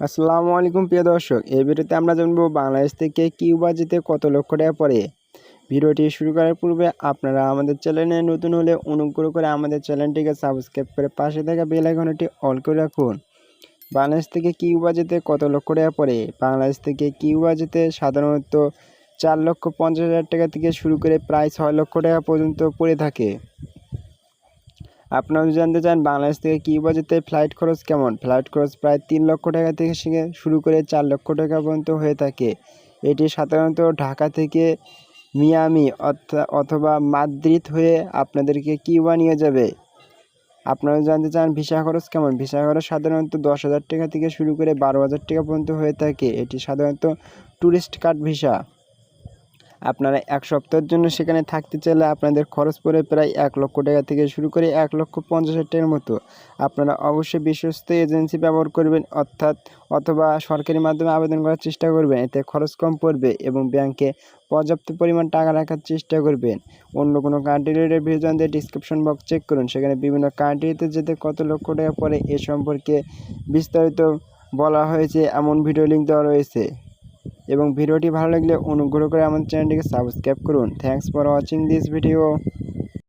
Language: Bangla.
আসসালামু আলাইকুম প্রিয় দর্শক, এই ভিডিওতে আমরা জানব বাংলাদেশ থেকে কিউবা যেতে কত লক্ষ টাকা পড়ে। ভিডিওটি শুরু করার পূর্বে আপনারা আমাদের চ্যানেলে নতুন হলে অনুগ্রহ করে আমাদের চ্যানেলটিকে সাবস্ক্রাইব করে পাশে থাকা বেল আইকনটি অল করে রাখুন। বাংলাদেশ থেকে কিউবা যেতে কত লক্ষ টাকা পড়ে? বাংলাদেশ থেকে কিউবা যেতে সাধারণত চার লক্ষ পঞ্চাশ হাজার টাকা থেকে শুরু করে প্রায় ছয় লক্ষ টাকা পর্যন্ত পড়ে থাকে। আপনারা যদি জানতে চান বাংলাদেশ থেকে কিউবা যেতে ফ্লাইট খরচ কেমন, ফ্লাইট খরচ প্রায় তিন লক্ষ টাকা থেকে শুরু করে চার লক্ষ টাকা পর্যন্ত হয়ে থাকে। এটি সাধারণত ঢাকা থেকে মিয়ামি অথা- অথবা মাদ্রিদ হয়ে আপনাদেরকে কিউবা নিয়ে যাবে। আপনারা জানতে চান ভিসা খরচ কেমন, ভিসা খরচ সাধারণত দশ হাজার টাকা থেকে শুরু করে বারো হাজার টাকা পর্যন্ত হয়ে থাকে। এটি সাধারণত ট্যুরিস্ট কার্ড ভিসা। আপনারা এক সপ্তাহের জন্য সেখানে থাকতে চাইলে আপনাদের খরচ পড়ে প্রায় এক লক্ষ টাকা থেকে শুরু করে এক লক্ষ পঞ্চাশ হাজার টাকার মতো। আপনারা অবশ্যই বিশ্বস্ত এজেন্সি ব্যবহার করবেন, অর্থাৎ অথবা সরকারি মাধ্যমে আবেদন করার চেষ্টা করবেন। এতে খরচ কম পড়বে এবং ব্যাংকে পর্যাপ্ত পরিমাণ টাকা রাখার চেষ্টা করবেন। অন্য কোনো কান্ট্রি রেটের ভিডিও জানতে ডিসক্রিপশন বক্স চেক করুন। সেখানে বিভিন্ন কান্ট্রিতে যেতে কত লক্ষ টাকা পড়ে এ সম্পর্কে বিস্তারিত বলা হয়েছে। এমন ভিডিও লিঙ্ক দেওয়া রয়েছে। এবং ভিডিওটি ভালো লাগলে অনুগ্রহ করে আমার চ্যানেলটিকে সাবস্ক্রাইব করুন। Thanks for watching this video